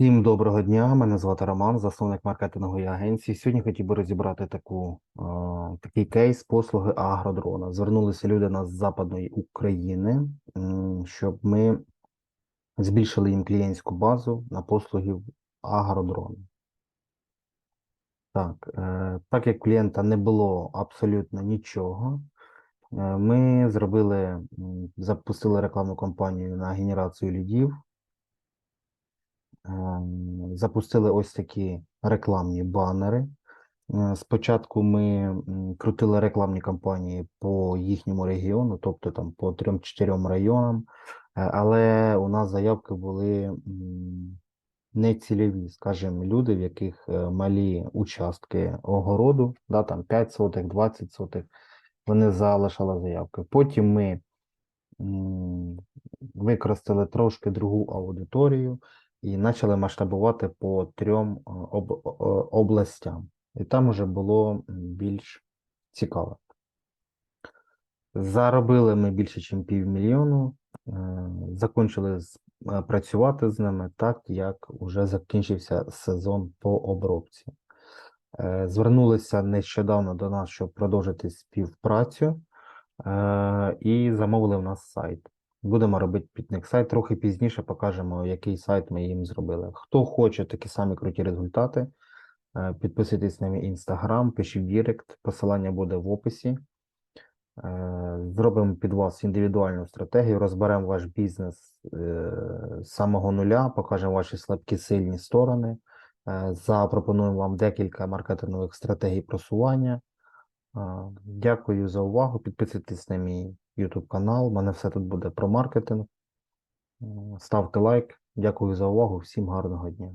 Всім доброго дня. Мене звати Роман, засновник маркетингової агенції. Сьогодні хотів би розібрати таку, такий кейс послуги агродрона. Звернулися люди нас з Западної України, щоб ми збільшили їм клієнтську базу на послуги агродрона. Так, е, так як клієнта не було абсолютно нічого, е, ми зробили, запустили рекламну кампанію на генерацію лідів. Ем, Запустили ось такі рекламні банери. Е, Спочатку ми крутили рекламні кампанії по їхньому регіону, тобто там по трьом-чотирьом районам, е, але у нас заявки були нецільові, скажімо, люди, в яких е, малі участки огороду, да, там 5 сотих, 20 сотих, вони залишали заявки. Потім ми використали трошки другу аудиторію і почали масштабувати по трьом об, областям. І там вже було більш цікаво. Заробили ми більше, ніж півмільйону. Закончили працювати з ними так, як вже закінчився сезон по обробці. Е, Звернулися нещодавно до нас, щоб продовжити співпрацю, е, і замовили в нас сайт. Будемо робити під них сайт. Трохи пізніше покажемо, який сайт ми їм зробили. Хто хоче такі самі круті результати, е, підписуйтесь на мій інстаграм, пишіть Дірект, посилання буде в описі. Е, Зробимо під вас індивідуальну стратегію, розберемо ваш бізнес е, з самого нуля, покажемо ваші слабкі сильні сторони, запропонуємо вам декілька маркетингових стратегій просування. Дякую за увагу. Підписуйтесь на мій YouTube канал. У мене все тут буде про маркетинг. Ставте лайк. Дякую за увагу. Всім гарного дня.